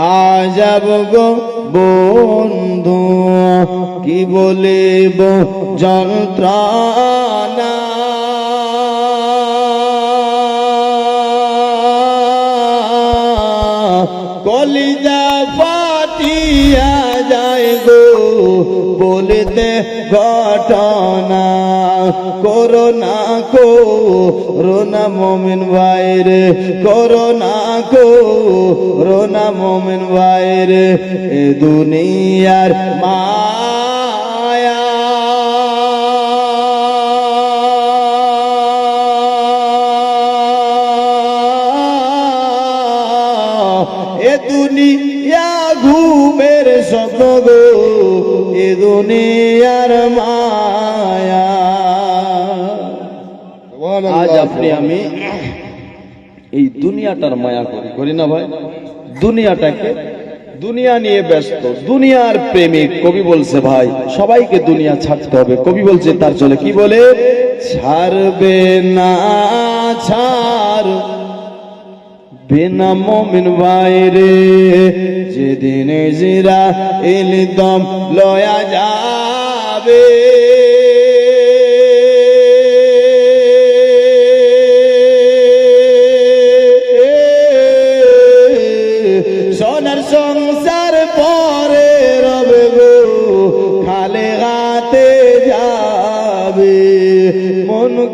আজাব গো বন্ধু কি বলিব যন্ত্রণা? কলিজা ফাটিয়া যায় গো বলিতে করোনা কো, রোনা মমিন ভাইরে। করোনা কো, রোনা মমিন ভাইরে। এ দুনিয়ার মায়া। এ দুনিয়া ঘুমের স্বপ্ন গো, এ দুনিয়ার মায়া আপনি, আমি এই দুনিয়াটার মায়া করি। করি না ভাই? দুনিয়াটাকে দুনিয়া নিয়ে ব্যস্ত। দুনিয়ার প্রেমিক কবি বলছে, ভাই, সবাইকে দুনিয়া ছাড়তে হবে। কবি বলছে, তার চলে কি বলে? ছাড়বে না, ছাড়। বিনা মমিন বাইরে, যেদিন জিরা এলিদম লয়া যাবে।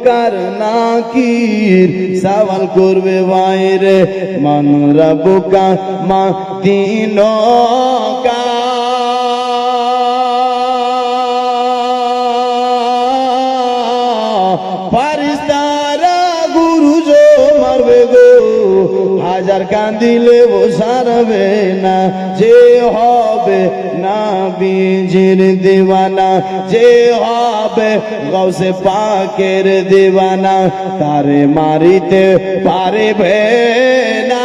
কার নাকির সওয়াল করবে বাইরে মানুরা বোকা মা দিন ফারিস্তারা হাজার কান্দিলে ও সারবে না। যে হবে না বীজের দিওয়ানা, যে হবে গৌসে পাকের দিওয়ানা, তারে মারিতে পারবে না।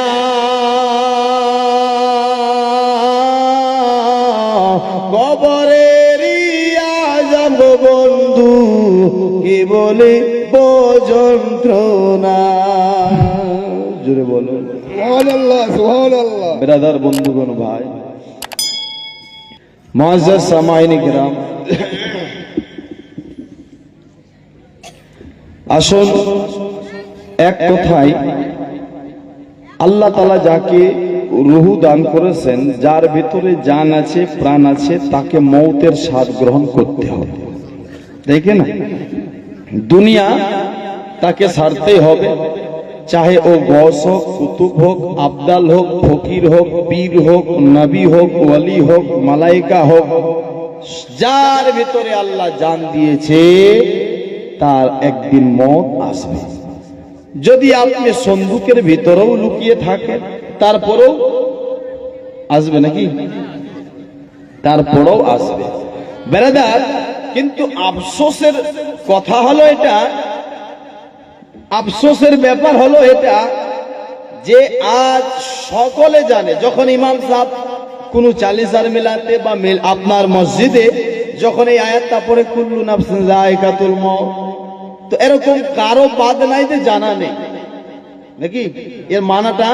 বন্ধু, কি বলি যন্ত্রণা? জুড়ে বলো বেরাদার, বন্ধুগণ, ভাই। মহাজাজ সামাইনি গ্রাম। আসুন, এক কথায়, আল্লাহ তালা যাকে রুহু দান করেছেন, যার ভেতরে জান আছে, প্রাণ আছে, তাকে মৌতের স্বাদ গ্রহণ করতে হবে। দেখে না? দুনিয়া তাকে ছাড়তেই হবে। চাহে ও গস হোক কুতুব হোক আবদাল হোক ফকির হোক পীর হোক নবী হোক ওয়ালি হোক মালাইকা হোক যার ভিতরে আল্লাহ জান দিয়েছে তার একদিন মত আসবে যদি আপনি সন্দুকের ভিতরেও লুকিয়ে থাকেন তারপরেও আসবে নাকি তারপরেও আসবে বেড়াদার কিন্তু আফসোসের কথা হলো এটা আফসোসের ব্যাপার হলো এটা যে আজ সকলে জানে, যখন ইমাম সাহেব কোন চালিসার মেলাতে বা আপনার মসজিদে যখন এই আয়াতটা পড়ে, কুল্লু নাফসিন জায়গাতুল মউত তো এরকম কারও বাদ নাই যে জানা নেই। নাকি? এর মানাটা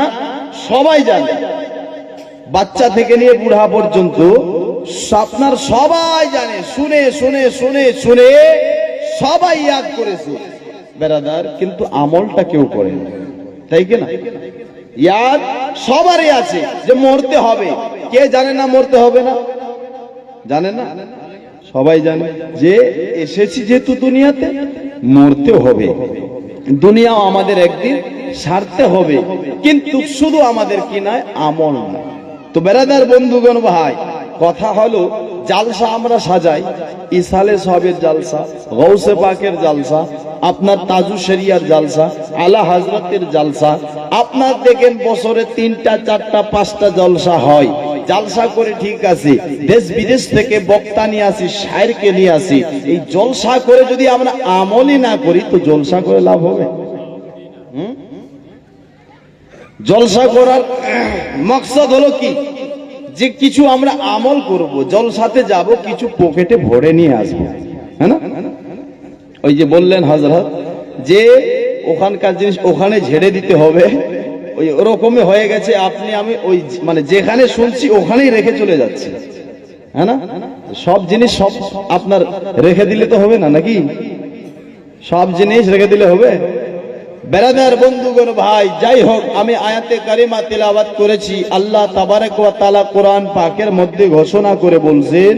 সবাই জানে। বাচ্চা থেকে নিয়ে বুড়া পর্যন্ত আপনার সবাই জানে, শুনে শুনে শুনে শুনে সবাই ইয়াদ করেছে। বেরাদার, কিন্তু আমলটা কেউ করে না। তাই কি না? ইয়াদ সবারই আছে যে মরতে হবে। কে জানে না মরতে হবে না? জানে না? সবাই জানে যে এসেছি যেহেতু দুনিয়াতে, মরতে হবে। দুনিয়াও আমাদের একদিন সারতে হবে। কিন্তু শুধু আমাদের কি নয়, আমল নয়। তো বেড়াদার বন্ধুগণ ভাই, কথা হলো জালসা আমরা সাজাই, ইসালে সবের জালসা গৌসে পাকের জালসা আপনার তাজু শরিয়ার জালসা, আলা হাজরতের জালসা। আপনার দেখেন বছরে তিনটা, চারটা, পাঁচটা জলসা হয়। জালসা করে ঠিক আছে, দেশ বিদেশ থেকে বক্তা নিয়ে আসি, শায়েরকে নিয়ে আসি। এই জলসা করে যদি আমরা আমলই না করি, তো জলসা করে লাভ হবে? জলসা করার মকসদ হলো কি? যে কিছু আমরা আমল করব, জলসাতে যাব, কিছু পকেটে ভরে নিয়ে আসব। হ্যাঁ না? ওই যে বললেন হজরত যে ওখানকার জিনিস ওখানে ঝেড়ে দিতে হবে, ওই ওরকমই হয়ে গেছে, আপনি আমি ওই মানে যেখানে শুনছি ওখানেই রেখে চলে যাচ্ছে। হ্যাঁ না? সব জিনিস সব আপনার রেখে দিলে তো হবে না নাকি? সব জিনিস রেখে দিলে হবে? বেড়াদার বন্ধুগণ ভাই, যাই হোক, আমি আয়াতে কারিমা তিলাবাত করেছি, আল্লাহ তাবারক ওয়া কোরআন পাকের মধ্যে ঘোষণা করে বলছেন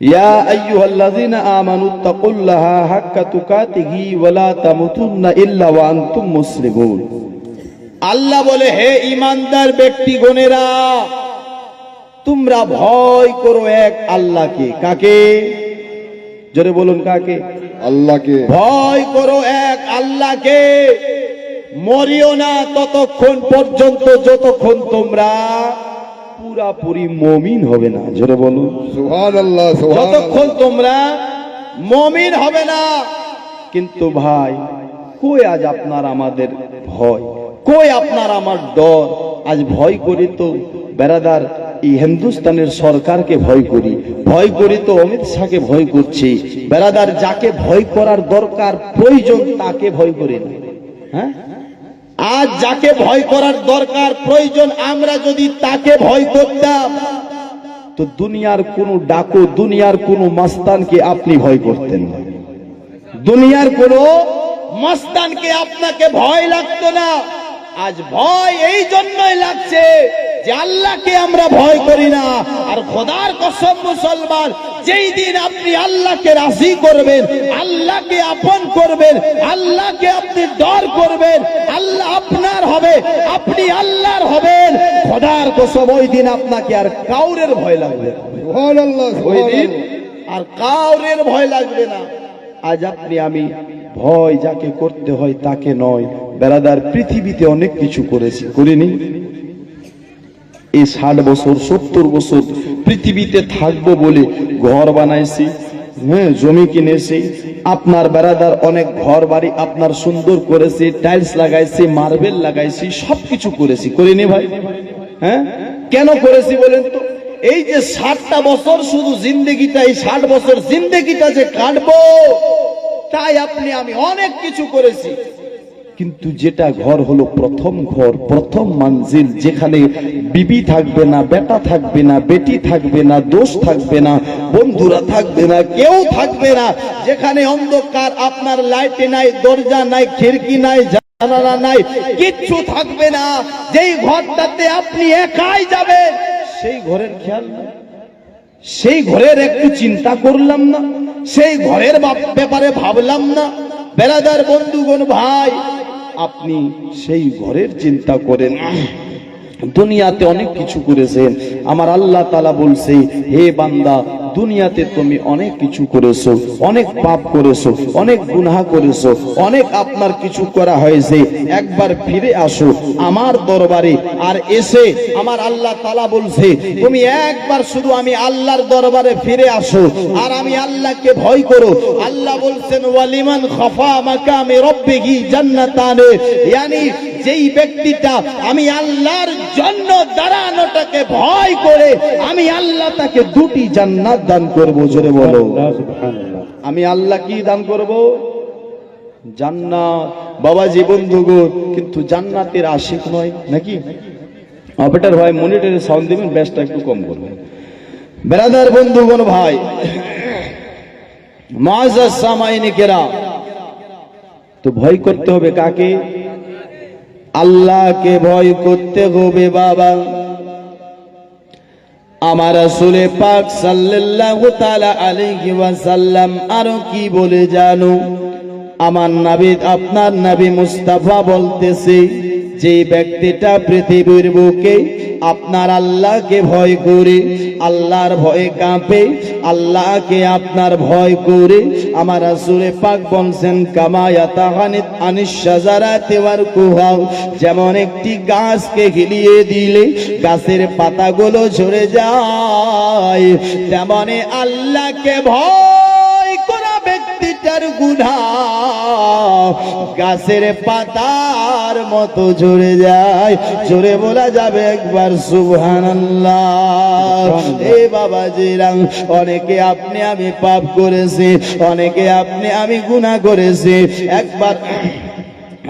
ইয়া আইয়ুহাল্লাযীনা আমানু তাকুল্লাহা হাক্কা তুকাতিহি ওয়া লা তামুতুন্না ইল্লা ওয়া আনতুম মুসলিমুন। আল্লাহ বলে হে ইমানদার ব্যক্তিগণেরা তোমরা ভয় করো এক আল্লাহকে। কাকে? জোরে বলুন কাকে? আল্লাহকে। ভয় করো এক আল্লাহকে। মরিও না ততক্ষণ পর্যন্ত যতক্ষণ তোমরা পুরাপুরি মমিন হবে না জোরে বলুন। সুহান যতক্ষণ তোমরা মমিন হবে না কিন্তু ভাই কই আজ আপনার আমাদের ভয়? কই আপনার আমার ডর? আজ ভয় করি তো বেড়াদার এই হিন্দুস্তানের সরকারকে ভয় করি ভয় করি তো অমিত শাহকে ভয় করছি। বেড়াদার যাকে ভয় করার দরকার প্রয়োজন তাকে ভয় করি না। হ্যাঁ? আজ যাকে ভয় করার দরকার, প্রয়োজন, আমরা যদি তাকে ভয় করতাম, তো দুনিয়ার কোনো ডাকু, দুনিয়ার কোনো মাস্তানকে আপনি ভয় করতেন দুনিয়ার কোনো মাস্তানকে আপনাকে ভয় লাগতো না। আজ ভয় এই জন্যই লাগছে যে আল্লাহকে আমরা ভয় করি না। আর খোদার কসম মুসলমান যেই দিন আপনি আল্লাহকে রাজি করবেন আল্লাহকে আপন করবেন আল্লাহকে আপনি ডর করবেন আল্লাহ আপনার হবে আপনি আল্লাহর হবেন। খোদার কসম ওই দিন আপনাকে আর কাউরের ভয় লাগবে ওই দিন আর কাউরের ভয় লাগবে না। আজ আপনি আমি ভয় যাকে করতে হয় তাকে নয় বেড়াদার পৃথিবীতে অনেক কিছু করেছি, করিনি। এই ষাট বছর, সত্তর বছর পৃথিবীতে থাকব বলে ঘর বানাইছি হ্যাঁ জমি কিনেছি, আপনার বেড়াদার অনেক ঘর বাড়ি আপনার সুন্দর করেছি টাইলস লাগাইছি মার্বেল লাগাইছি, সবকিছু করেছি, করিনি ভাই। হ্যাঁ? কেন করেছি বলেন তো? এই যে ষাটটা বছর শুধু জিন্দগিটা, এই ষাট বছর জিন্দেগিটা যে কাটবো, তাই আপনি আমি অনেক কিছু করেছি। কিন্তু যেটা ঘর হলো প্রথম ঘর, প্রথম মঞ্জিল, যেখানে বিবি থাকবে না, বেটা থাকবে না, বেটি থাকবে না, দোষ থাকবে না, বন্ধুরা থাকবে না, কেউ থাকবে না, যেখানে অন্ধকার আপনার লাইটে নাই, দরজা নাই, খিড়কি নাই, জানালা নাই, কিচ্ছু থাকবে না। যেই ঘরটাতে আপনি একাই যাবেন, সেই ঘরের খেয়াল সেই ঘরের একটু চিন্তা করলাম না, সেই ঘরের ব্যাপারে ভাবলাম না। বেড়াদার বন্ধুগণ, ভাই আপনি সেই ঘরের চিন্তা করেন। দুনিয়াতে অনেক কিছু করেছেন। আমার আল্লাহ তালা বলছে, হে বান্দা, দুনিয়াতে তুমি অনেক কিছু করেছ, অনেক পাপ করেছ, অনেক গুনাহ করেছ, অনেক আপনার কিছু করা হয়েছে। একবার ফিরে আসো আমার দরবারে আর এসে আমার আল্লাহ তালা বলছে, তুমি একবার শুধু আমি আল্লাহর দরবারে ফিরে আসো আর আমি আল্লাহকে ভয় করো। আল্লাহ বলছেন, ওয়ালিমান খফা মাকামে রব্বিহি জান্নাতানে। ইয়ানি যেই ব্যক্তিটা আমি আল্লাহর জন্য দাঁড়ানোটাকে ভয় করে আমি আল্লাহ তাকে দুটি জান্নাত দান করব জোরে বলো। আমি আল্লাহ কি দান করব? জান্নাত। বাবাজি বন্ধুগণ কিন্তু জান্নাতের আশিক নয় নাকি? অপারেটর ভাই মনিটরে সাউন্ড দিবেন ব্যাসটা একটু কম করবেন। বেরাদার বন্ধুগণ ভাই। মাজাজ সামাইনি কেরা তো ভয় করতে হবে কাকে? আল্লাহকে ভয় করতে হবে, বাবা। আমার আসলে পাক সাল্লাল্লাহু তাআলা আরও কি বলে জানো? আমার নবী, আপনার নবী মুস্তাফা বলতেছে, যে ব্যক্তিটা পৃথিবীর বুকে আপনার আল্লাহকে ভয় করে, আল্লাহর ভয়ে কাঁপে আল্লাহকে আপনার ভয় করে আমার আসুরে পাক বলছেন শাজারাতি ওয়ার কুহাও যেমন একটি গাছকে হিলিয়ে দিলে গাছের পাতাগুলো ঝরে যায়, তেমনে আল্লাহকে ভয় করা ব্যক্তিটার গুণা গাছের পাতার মতো ঝরে যায়। জোরে বলা যাবে একবার সুবহানাল্লাহ। এ বাবা জিরাং অনেকে আপনি আমি পাপ করেছি অনেকে আপনি আমি গুনাহ করেছি। একবার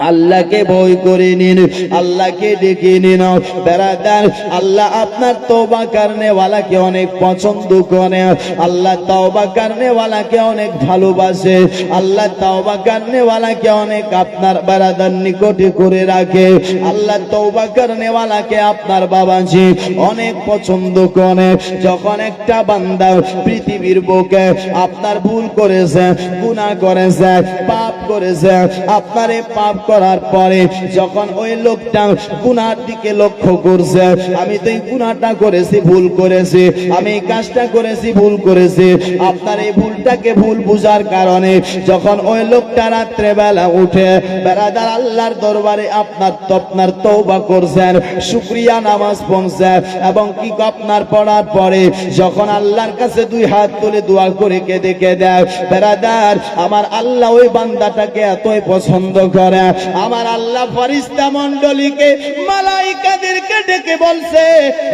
আল্লাহকে ভয় করে নিন, আল্লাহকে ডেকে নিন। বেড়াদার আল্লাহ আপনার তওবা কারণেওয়ালাকে অনেক পছন্দ করে। আল্লাহ তওবা কারণেওয়ালাকে অনেক ভালোবাসে। আল্লাহ তওবা কারণেওয়ালাকে অনেক আপনার বেড়াদার নিকটে করে রাখে। আল্লাহ তওবা কারণেওয়ালাকে আপনার বাবাজি অনেক পছন্দ করে। যখন একটা বান্দা পৃথিবীর বুকে আপনার ভুল করেছে, গুনাহ করেছে, পাপ করেছে, আপনার এই পাপ করার পরে যখন ওই লোকটা গুনার দিকে লক্ষ্য করছে, আমি তো এই গুনাহটা করেছি, ভুল করেছি, আমি এই কাজটা করেছি, ভুল করেছি। আপনার এই ভুলটাকে ভুল বুঝার কারণে যখন ওই লোকটা রাত্রে বেলা উঠে বেড়াদার আল্লাহর দরবারে আপনার তো আপনার তৌবা করছেন, শুক্রিয়া নামাজ পড়ছেন এবং কি আপনার পড়ার পরে যখন আল্লাহর কাছে দুই হাত তুলে দোয়া করে কেঁদে কেঁদে বেড়াদার আমার আল্লাহ ওই বান্দাটাকে এতই পছন্দ করে আমার আল্লাহ ফরিস্তা মন্ডলীকে মালাইকাদেরকে ডেকে বলছে,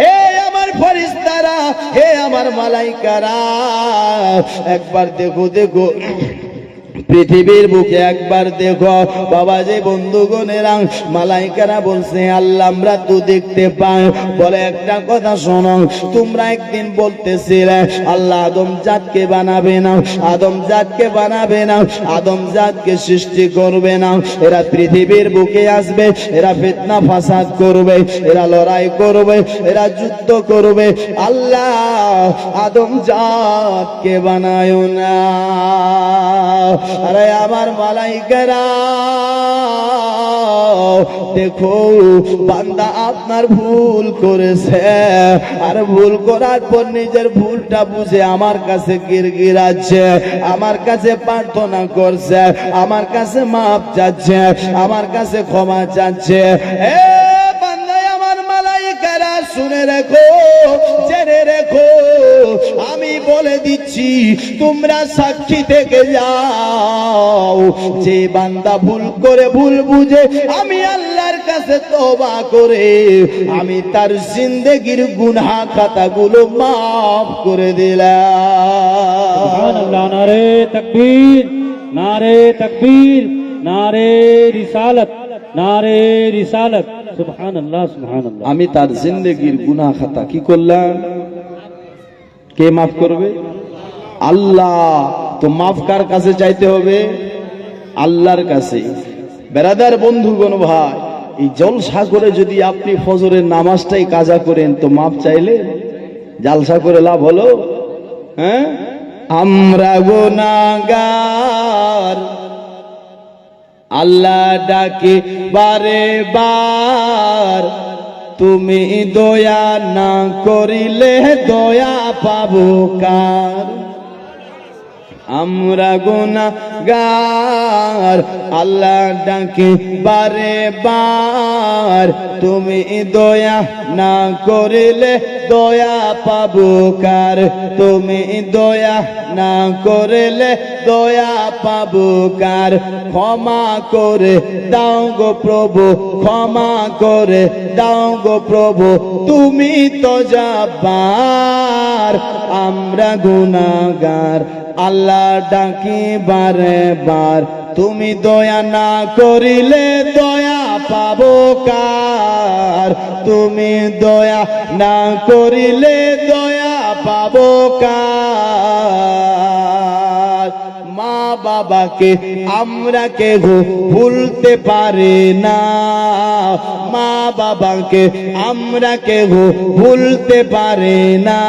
হে আমার ফরিস্তারা, হে আমার মালাইকারা, একবার দেখো দেখো। পৃথিবীর বুকে একবার দেখো বাবা যে বন্ধুগণেরা, মালাইকারা বলছে, আল্লাহ, আমরা তো দেখতে পাই। বলে একটা কথা শোনো, তোমরা একদিন বলতেছিলে, আল্লাহ আদম জাতকে বানাবে না, আদম জাতকে বানাবে না, আদম জাতকে সৃষ্টি করবে না। এরা পৃথিবীর বুকে আসবে, এরা ফিতনা ফাসাদ করবে, এরা লড়াই করবে, এরা যুদ্ধ করবে। আল্লাহ আদম জাতকে বানায় না। আরে আমার মালাইকেরা, দেখো, বান্দা আপনার ভুল করেছে। আর ভুল করার পর নিজের ভুলটা বুঝে আমার কাছে গিরগিরাচ্ছে আমার কাছে প্রার্থনা করছে, আমার কাছে মাপ চাচ্ছে, আমার কাছে ক্ষমা চাচ্ছে। মালাইকারা শুনে রেখো, জেনে রেখো, আমি বলে দিচ্ছি, তোমরা সাক্ষী থেকে যাও। যে বান্দা ভুল করে ভুল বুঝে, আমি আল্লাহর কাছে তবা করে, আমি তার জিন্দেগির গুনহা খাতাগুলো মাফ করে দিলাম। নারে তকবীর নারে তকবীর, নারে রিসালত নারে রিসালত। আমি তার জিন্দগির গুনাহ খাতা কি করলাম? কে মাফ করবে? আল্লাহ। তো মাফ কার কাছে চাইতে হবে? আল্লাহর কাছে। বেরাদার বন্ধুগণ ভাই, এই জলসা করে যদি আপনি ফজরের নামাজটাই কাজা করেন, তো মাফ চাইলে? জালসা করে লাভ হলো? হ্যাঁ? আমরা গোনাগার আল্লাহ ডাকে বারে বার। তুমি দয়া না করিলে দয়া পাবো কার? আমরা গুনাগার আল্লাহ ডাকে বারে বার। তুমি দয়া না করিলে দয়া পাবো কার? তুমি দয়া না করিলে দয়া পাবো কার? ক্ষমা করে দাও গো প্রভু, ক্ষমা করে দাও গো প্রভু। তুমি তো যাবার আমরা গুনাগার আল্লাহ ডাকি বারে বার। তুমি দয়া না করিলে দয়া পাবো কার? তুমি দয়া না করিলে দয়া পাবো কার? বাবাকে, আমরা কেহ ভুলতে পারি না। মা বাবাকে, আমরা কেহ ভুলতে পারি না।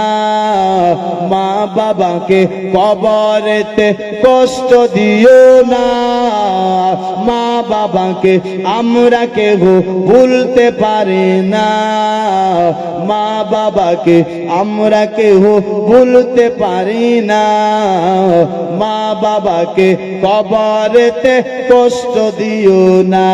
মা বাবাকে কবরেতে কষ্ট দিও না। মা বাবাকে, আমরা কেহ ভুলতে পারে না। মা বাবাকে, আমরা কেহ ভুলতে পারি না। মা বাবাকে কবরেতে কষ্ট দিও না।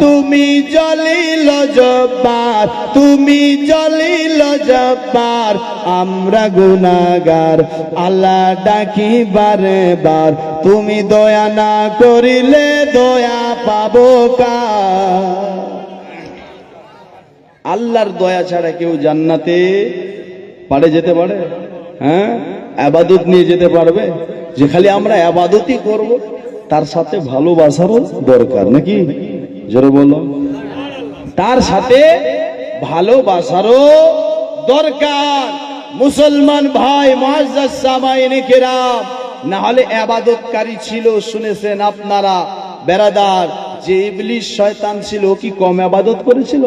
তুমি জলিল জব্বার, তুমি জলিল জব্বার, আমরা গুনাগার, আল্লাহ ডাকি বারে বার তুমি দয়া না করিলে দয়া পাবো কার? আল্লাহর দয়া ছাড়া কেউ জান্নাতে পারে যেতে পারে? হ্যাঁ? আবাদত নিয়ে যেতে পারবে? যে খালি আমরা আবাদতই করব, তার সাথে ভালোবাসারও দরকার, নাকি? জোরে বলো। তার সাথে ভালোবাসারও দরকার। মুসলমান ভাই সামাইনে না হলে আবাদতকারী ছিল, শুনেছেন আপনারা বেড়াদার যে ইবলিশ শয়তান ছিল কি কম আবাদত করেছিল?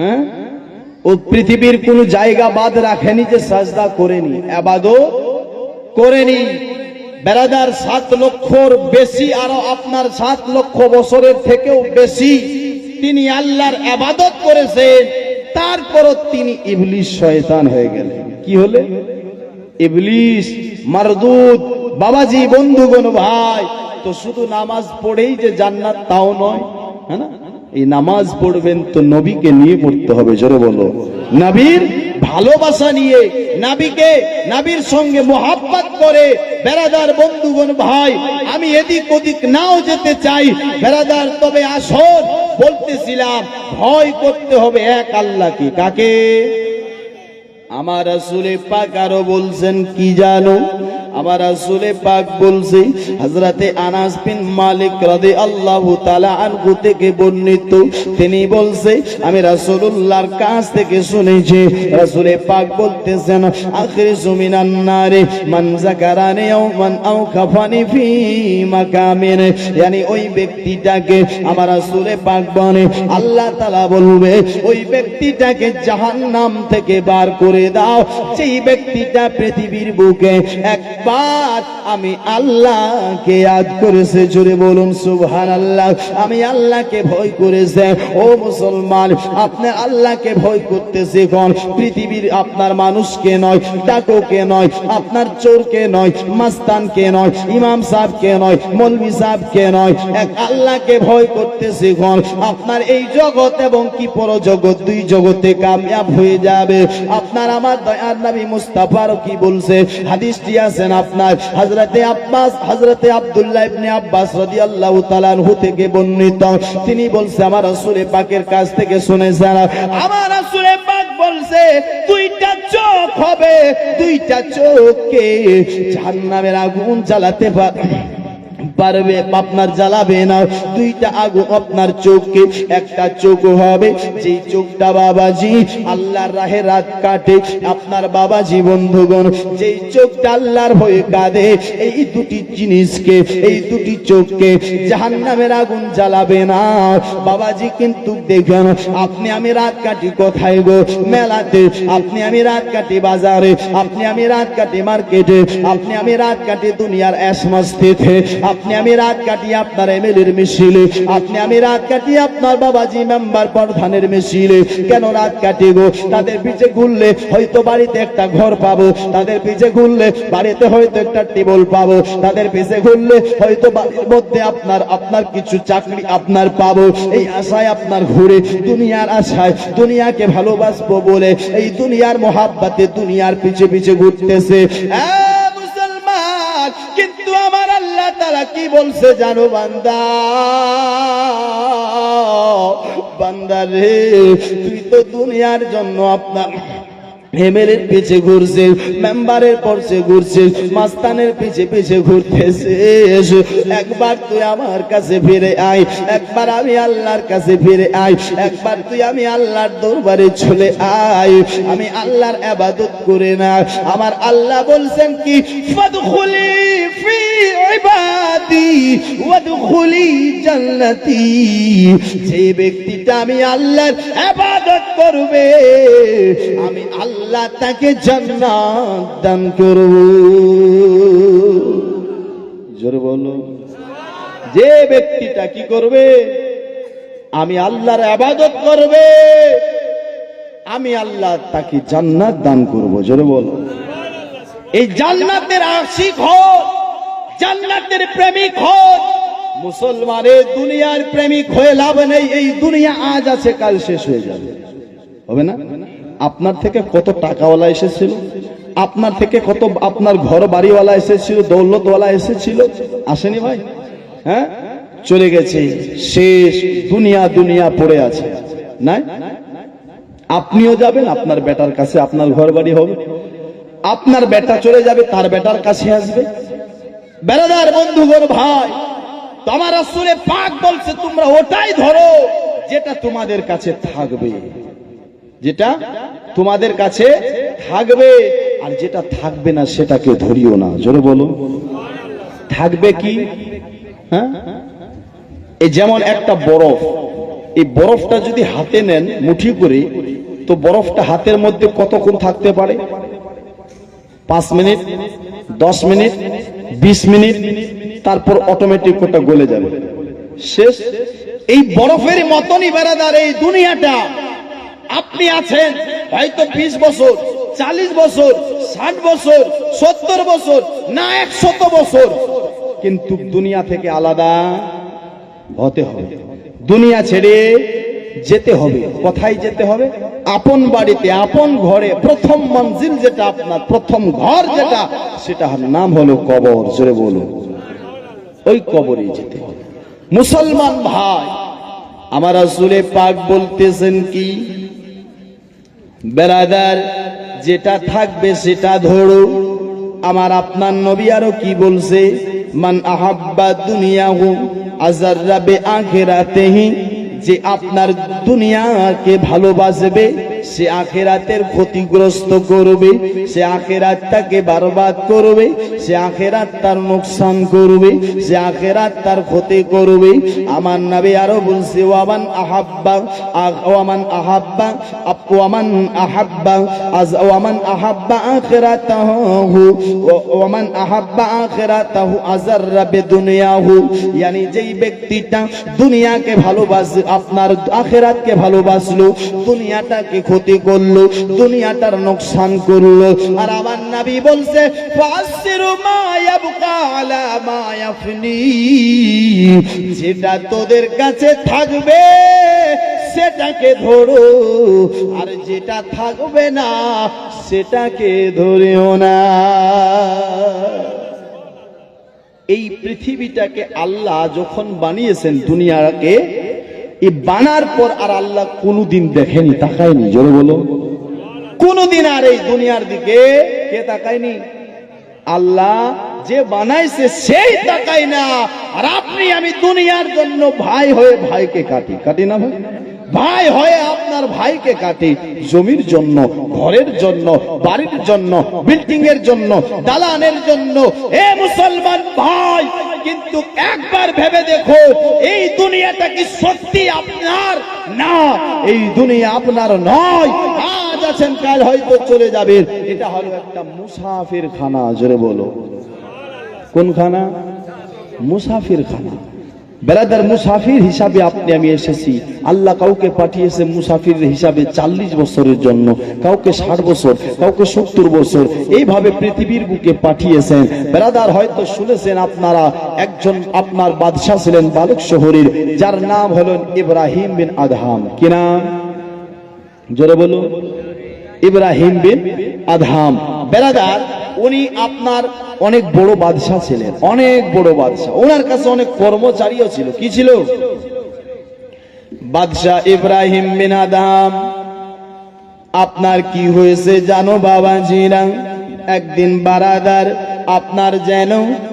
হ্যাঁ? ও পৃথিবীর কোন জায়গা বাদ রাখেনি যে সাজদা করেনি। আবাদত করেনি। বেড়াদার সাত লক্ষর বেশি আরও আপনার সাত লক্ষ বছরের থেকেও বেশি তিনি আল্লাহর আবাদত করেছেন। তারপরও তিনি ইবলিশ শয়তান হয়ে গেলেন। কি হলে? ইবলিশ মারদুদ বাবাজি, বন্ধুগণ, ভাই, তো শুধু নামাজ পড়েই যে জান্নাত তাও নয় হ্যাঁ না? এই নামাজ পড়বেন তো নবীকে নিয়ে পড়তে হবে, জোরে বলো। নবীর ভালোবাসা নিয়ে নাবিকে, নাবির সঙ্গে মোহাব্বত করে বেড়াদার বন্ধুগণ ভাই, আমি এদিক ওদিক নাও যেতে চাই। বেড়াদার তবে আসন বলতেছিলাম, ভয় করতে হবে এক আল্লাহকে। কাকে? আমার আসলে পাক আরও বলছেন, কি জানো? আমার আসলে পাক বলছে হজরতে আনাস বিন মালিক রাদে আল্লাহ তালা আনহু থেকে বর্ণিত। তিনি বলছে, আমি রাসূলুল্লাহর কাছ থেকে শুনেছি, রাসূলে পাক বলতেছেন, আখির জমিনান নারে, মান জাকারানি আও মান আও খাফানি ফি মাকামিন। yani ওই ব্যক্তিটাকে আমার রাসূলে পাক বলে, আল্লাহ তাআলা বলবে, ওই ব্যক্তিটাকে জাহান্নাম থেকে বার করে দাও। সেই ব্যক্তিটা পৃথিবীর বুকে একবার আমি আল্লাহকে ইয়াদ করেছে জুড়ে বলুন সুবহানাল্লাহ। আমি আল্লাহকে ভয় করেছে। ও মুসলমান, আপনি আল্লাহকে ভয় করতেছে কোন? পৃথিবীর আপনার মানুষকে নয়, ডাকোকে নয়, আপনার চোরকে নয়, মাস্তানকে নয়, ইমাম সাহেবকে নয়, মৌলভী সাহেবকে নয়। এক আল্লাহকে ভয় করতেছে কোন? আপনার এই জগৎ এবং কি পর জগৎ দুই জগতে কামিয়াব হয়ে যাবে। আপনার আমার দয়ার নবী মুস্তাফারও কি বলছে, হাদিসটি আছেন আপনার হজরতে আব্বাস হজরতে আবদুল্লাহ ইবনে আব্বাস রাদিয়াল্লাহু তাআলা আনহু থেকে বর্ণিত। তিনি বলছে, আমার রাসূলে পাকের কাছ থেকে শুনেছেন। আমার রাসূলে পাক বলছে, দুইটা চোখ হবে, দুইটা চোখকে জাহান্নামের আগুন জ্বালাতে পারে। পারবে আপনার জ্বালাবে না। দুইটা আগুন আপনার চোখকে একটা চোখ হবে। যেই চোখটা বাবাজি, আল্লাহর রাহে রাত কাটে, আপনার বাবাজি, বন্ধুগণ, যেই চোখটা আল্লাহর হয়ে কাঁদে, এই দুটি জিনিসকে, এই দুটি চোখকে জাহান্নামের আগুন জ্বালাবে না। বাবাজি, কিন্তু দেখেন, আপনি আমি রাত কাটি কোথায় গো? মেলাতে, আপনি আমি রাত কাটি বাজারে, আপনি আমি রাত কাটি মার্কেটে, আপনি আমি রাত কাটি দুনিয়ার অ্যাশ মস্তিতে আপনি আমি রাত কাটি আপনার এমএলএর মিছিলে, আপনি আমি রাত কাটি আপনার বাবাজি মেম্বার প্রধানের মিছিলে। কেন রাত কাটিব? তাদের পিছে ঘুরলে হয়তো বাড়িতে একটা ঘর পাবো। তাদের পিছে ঘুরলে বাড়িতে হয়তো একটা টেবল পাবো। তাদের পিছে ঘুরলে হয়তো বাড়ির মধ্যে আপনার আপনার কিছু চাকরি আপনার পাবো। এই আশায় আপনার ঘুরে, দুনিয়ার আশায় দুনিয়াকে ভালোবাসবো বলে এই দুনিয়ার মহাব্বাতে দুনিয়ার পিছে পিছে ঘুরতেছে। এ কি বলছে জানো বান্দা? বান্দা রে তুই তো দুনিয়ার জন্য আপনার এমএলএর পিছে ঘুরছে, মেম্বারের পরছে ঘুরছে, মাস্তানের পিছে পিছে ঘুরতেছে। একবার তুই আমার কাছে ফিরে আয়, একবার আমি আল্লাহর কাছে ফিরে আয়, একবার তুই আমি আল্লাহর দরবারে চলে আয়। আমি আল্লাহর আবাদত করে না, আমার আল্লাহ বলছেন কি? ফাদখুলি ফি ইবাদি, ওয়াদখুলি জান্নাতি। যে ব্যক্তিটা আমি আল্লাহর আবাদত করবে, আমি আল্লাহ তাকে জান্নাত দান করব। জোরে বলো যে ব্যক্তিটা কি করবে? আমি আল্লাহর আবাদত করবে। আমি আল্লাহ তাকে জান্নাত দান করব। জোরে বলো এই জান্নাতের আশিক হোক জান্নাতের প্রেমিক হোক মুসলমানের দুনিয়ার প্রেমিক হয়ে লাভ নেই। এই দুনিয়া আজ আছে, কাল শেষ হয়ে যাবে। হবে না? আপনার থেকে কত টাকাওয়ালা এসেছিল? আপনার থেকে কত আপনার ঘর বাড়িওয়ালা এসেছিল, দৌলতওয়ালা এসেছিল? আসেনি ভাই? হ্যাঁ? চলে গেছে। শেষ দুনিয়া দুনিয়া পড়ে আছে। না আপনিও যাবেন, আপনার বেটার কাছে আপনার ঘর বাড়ি হবে। আপনার বেটা চলে যাবে, তার বেটার কাছে আসবে। বেড়াদার বন্ধুগণ ভাই তো আমার রাসূলে পাক বলছে, তোমরা ওটাই ধরো যেটা তোমাদের কাছে থাকবে। যেটা তোমাদের কাছে থাকবে। আর যেটা থাকবে না, সেটাকে ধরিও না। জোরে বলো থাকবে কি? হ্যাঁ? এই যেমন একটা বরফ। এই বরফটা যদি হাতে নেন মুঠি করে, তো বরফটা হাতের মধ্যে কতক্ষণ থাকতে পারে? পাঁচ মিনিট, দশ মিনিট, বিশ মিনিট, তারপর অটোমেটিক ওটা গলে যাবে। শেষ? এই বরফের মতনই বেড়াদার এই দুনিয়াটা। আপনি আছেন হয়তো বিশ বছর চালিশ বছর, ষাট বছর, সত্তর বছর, না একশত বছর। কিন্তু দুনিয়া থেকে আলাদা হতে হবে। দুনিয়া ছেড়ে যেতে হবে। কোথায় যেতে হবে? আপন বাড়িতে, আপন ঘরে, প্রথম মঞ্জিল যেটা আপনার, প্রথম ঘর যেটা সেটা নাম হলো কবর। জোরে বলুন। ওই কবরে যেতে হবে। মুসলমান ভাই, আমার আসলে পাক বলতেছেন কি? বেরাদার, যেটা থাকবে সেটা ধরো। আমার আপনার নবী আরও কি বলছে? মান আহাব্বা দুনিয়াহু আজাররাবে আখেরাতেহি যে আপনার দুনিয়াকে ভালোবাসবে, সে আখেরাতের ক্ষতিগ্রস্ত করবে, সে আখেরাতটাকে বরবাদ করবে, সে আখেরাত তার নোকসান করবে, সে আখেরাত তার ক্ষতি করবে। আমার নবী আরও বলছে ওয়ামান আহাব্বা ওয়ামান আহাব্বা ওয়ামান আহাব্বা আজ ওয়ামান আহাব্বা আখিরাতাহু ওয়া- ওয়ামান আহাব্বা আখিরাতাহু আজাররা বিদুনিয়াহু। yani যেই ব্যক্তিটা দুনিয়াকে ভালোবাসে আপনার আখিরাতকে ভালোবাসলো, দুনিয়াটাকে ক্ষতি করল, দুনিয়াটার নোকসান করল। আর আমার নবী বলছে ফাসিরু মা ইয়াবকা আলা মা ইয়াফনি। যেটা তোদের কাছে থাকবে সেটাকে ধরো, আর যেটা থাকবে না, সেটাকে ধরেও না। এই পৃথিবীটাকে আল্লাহ যখন বানিয়েছেন দুনিয়াকে এই বানার পর আর আল্লাহ কোনোদিন দেখেনি, তাকায়নি, জোরে বলো। কোনোদিন আর এই দুনিয়ার দিকে কে তাকায়নি? আল্লাহ যে বানাইছে সেই তাকাই না। আর আপনি, আমি দুনিয়ার জন্য ভাই হয়ে ভাইকে কাটি। কাটি না ভাই? ভাই হয়ে আপনার ভাইকে কাটি। জমির জন্য, ঘরের জন্য, বাড়ির জন্য বিল্ডিং এর জন্য, দালানের জন্য। এ মুসলমান ভাই, কিন্তু একবার ভেবে দেখো, এই দুনিয়াটা কি সত্যি আপনার? না, এই দুনিয়া আপনার নয়। আজ আছেন, কাল হয়তো চলে যাবেন। এটা হলো একটা মুসাফির খানা জোরে বলো। কোন খানা মুসাফির খানা বেড়াদার মুসাফির হিসাবে আপনি, আমি এসেছি। আল্লাহ কাউকে পাঠিয়েছে মুসাফির হিসাবে চাল্লিশ বছরের জন্য। কাউকে ষাট বছর, কাউকে সত্তর বছর, এইভাবে পৃথিবীর বুকে পাঠিয়েছেন। বেড়াদার হয়তো শুনেছেন আপনারা, একজন আপনার বাদশাহ ছিলেন বালক শহরের, যার নাম হলেন ইব্রাহিম বিন আদহাম। কি নাম? জোরে বলুন। ইব্রাহিম বিন আদহাম। বেরাদার উনি আপনার অনেক বড় বাদশাহ ছিলেন, অনেক বড় বাদশাহ। ওনার কাছে অনেক কর্মচারীও ছিল। কি ছিল? বাদশাহ ইব্রাহিম বিন আদহাম আপনার কি হয়েছে জানো বাবাজিরা? একদিন বারাদার আপনার যেন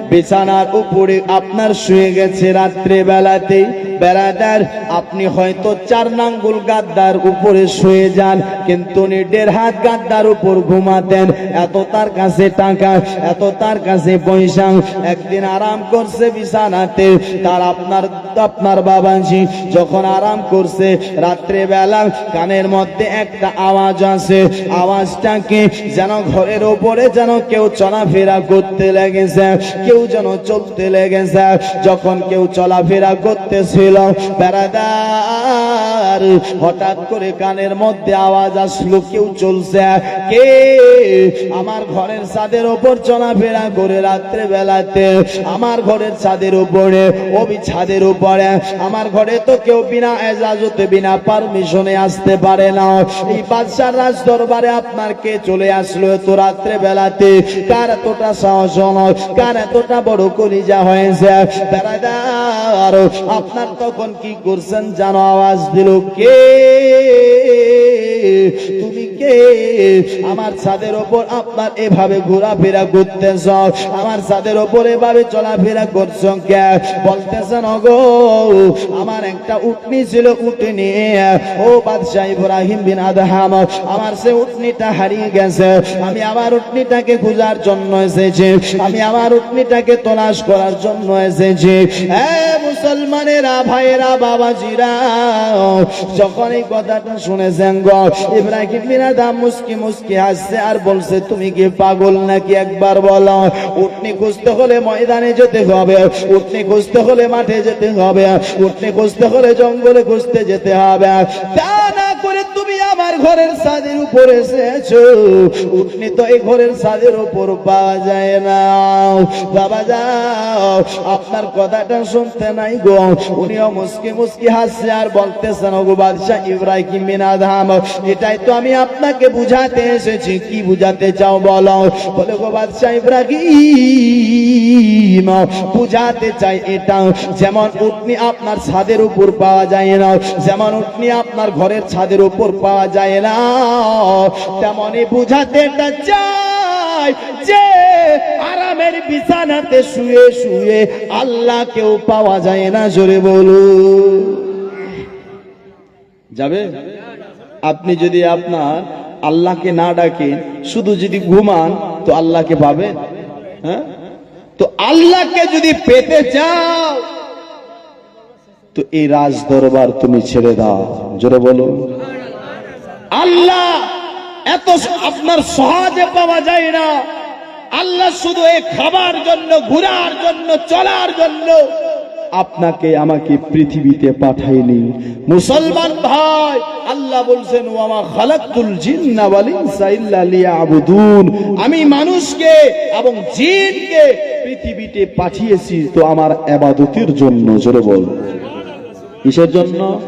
বিছানার উপরে আপনার শুয়ে গেছে রাত্রে বেলাতে বেড়াদার আপনি হয়তো চার নাঙ্গুল গাদ্দার উপরে শুয়ে যান কিন্তু উনি দেড় হাত গাদ্দার উপর ঘুমাতেন। এত তার কাছে টাকা, এত তার কাছে পয়সা। একদিন আরাম করছে বিছানাতে। তার আপনার আপনার বাবাজি যখন আরাম করছে রাত্রে বেলা কানের মধ্যে একটা আওয়াজ আছে। আওয়াজটাকে যেন ঘরের ওপরে যেন কেউ চলাফেরা করতে লেগেছে, কেউ যেন চলতে লেগেছে। যখন কেউ চলাফেরা করতেছিল, বেড়াদার হঠাৎ করে কানের মধ্যে আওয়াজ আসলো কেউ চলছে। কে? আমার ঘরের ছাদের ওপর চলাফেরা করে রাত্রে বেলাতে আমার ঘরের ছাদের উপরে ওবি ছাদের উপরে। আমার ঘরে তো কেউ বিনা এজাজতে, বিনা পারমিশনে আসতে পারে না। এই বাদশার রাজ দরবারে আপনার কে চলে আসলো তো রাত্রে বেলাতে কার এতটা সাহস নয় কার এতটা বড় কলিজা হয়েছে? আপনার তখন কি করছেন? জানো আওয়াজ দিল, কে? তুমি কে? আমার ছাদের ওপর আপনার এভাবে ঘোরাফেরা করতেছ? আমার ছাদের ওপর এভাবে চলাফেরা করছ কে? বলতেছেন গো আমার একটা উটনি ছিল উটনি। ও বাদশাহ ইব্রাহিম বিন আদহাম, আমার সে উটনিটা হারিয়ে গেছে। আমি আমার উটনিটাকে খোঁজার জন্য এসেছি। আমি আমার উটনিটাকে তলাশ করার জন্য এসেছি। মুসলমানেরা, ভাইয়েরা, বাবাজিরা, যখন এই কথাটা শুনেছেন গো ইব্রাহিম হাসছে আর বলছে, তুমি কি পাগল নাকি? একবার বলো। খুঁজতে হলে ময়দানে যেতে হবে। খুঁজতে হলে মাঠে যেতে হবে। খুঁজতে হলে জঙ্গলে খুঁজতে যেতে হবে। তা না করে তুমি আমার ঘরের ছাদের উপর এসেছ। উটনি তো এই ঘরের ছাদের উপর পাওয়া যায় না। বাবা যাও, আপনার কথাটা শুনতে নাই গো। উনিও মুসকি মুসকি হাসছে আর বলতেছেন গো বাদশাহ ইব্রাহিম এটাই তো আমি আপনাকে বুঝাতে এসেছি। কি বুঝাতে চাও বলো? বলে গো ইব্রাহিম, বুঝাতে চাই এটা। যেমন উটনি আপনার ছাদের উপর পাওয়া যায় না, যেমন উটনি আপনার ঘরের ছাদের উপর পাওয়া যায় না তেমনই বুঝাতে চাই যে আরামের বিছানাতে শুয়ে শুয়ে আল্লাহ কেউ পাওয়া যায় না, জোরে বলুন যাবে? আপনি যদি আপনার আল্লাহকে না ডাকেন, শুধু যদি ঘুমান, তো আল্লাহকে পাবেন? হ্যাঁ? তো আল্লাহকে যদি পেতে চাও, তো এই রাজ দরবার তুমি ছেড়ে দাও। জোরে বলো আল্লাহ, এত আপনার সহজে পাওয়া যায় না। আল্লাহ শুধু এই খাবার জন্য, ঘোরার জন্য, চলার জন্য আপনাকে আমাকে পৃথিবীতে পাঠাইনি মুসলমান ভাই, আল্লাহ বলছেন, ওয়ামা খালাকুল জিন্না আমি মানুষকে এবং জিনকে পৃথিবীতে পাঠিয়েছি, তো আমার ইবাদতের জন্য, জোরে বল। কিসের জন্য?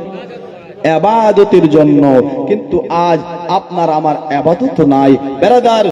আবাদতের জন্য। কিন্তু আজ আপনার আমার আবাদত নাই। বেরাদার